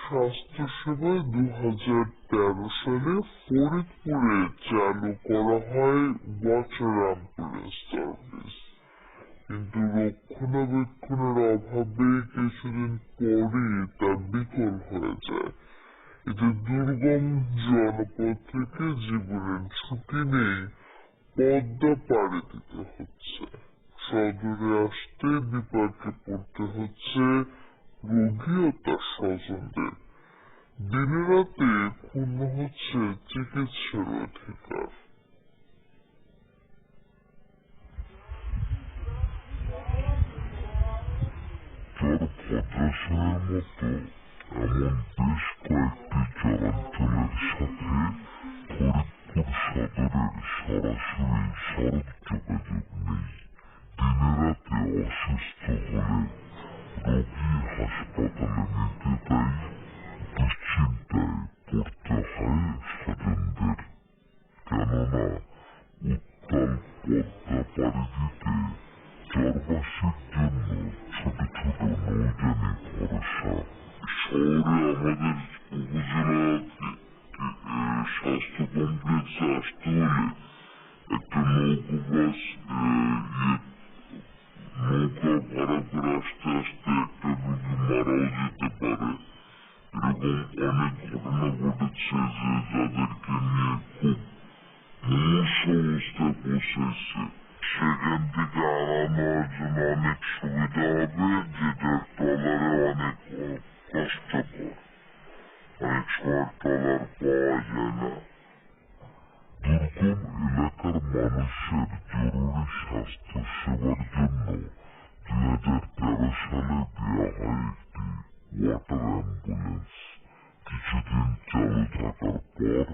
স্বাস্থ্যসেবায় দু হাজার তেরো সালে ফরিদপুরে চালু করা হয় ওয়াটার অ্যাম্বুলেন্স সার্ভিস কিন্তু রক্ষণাবেক্ষণের অভাবে কিছুদিন পরই তা বিকল হয়ে যায়। এতে দুর্গম জনপদ থেকে জীবনের ঝুঁকি নেই পদ্মা পাড়ি দিতে হচ্ছে। সদরে আসতে বিপাকে পড়তে হচ্ছে রোগী ও তার স্বজনদের দিনে রাতে ক্ষুণ্ণ হচ্ছে চিকিৎসার অধিকার চর ভদ্রাসনের মতো এমন বেশ কয়েকটি চরাঞ্চলের সাথে ফরিদপুর সদরের সরাসরি সড়ক যোগাযোগ কেননা উত্তাল পদ্মা পাড়ি দিতে চরবাসীর জন্য ছোট ছোট নৌযানে ভরসা শহরে আমাদের উপজেলা স্বাস্থ্য কমপ্লেক্সে আসতে হলে একটা নৌকো নৌকা ভাড়া করে আসতে আসতে একটা রোগী মারাও যেতে পারে এরকম অনেক ঘটনা ঘটেছে যে যাদেরকে সুবিধা হবে যেটার ট্রলারে অনেক কষ্টকর অনেক সময় ট্রলার পাওয়া যায় না দুর্গম এলাকার মানুষের জরুরি স্বাস্থ্য সেবার জন্য দুই হাজার তেরো সালে দেওয়া হয় একটি ওয়াটার অ্যাম্বুলেন্স কিছুদিন চালু থাকার পর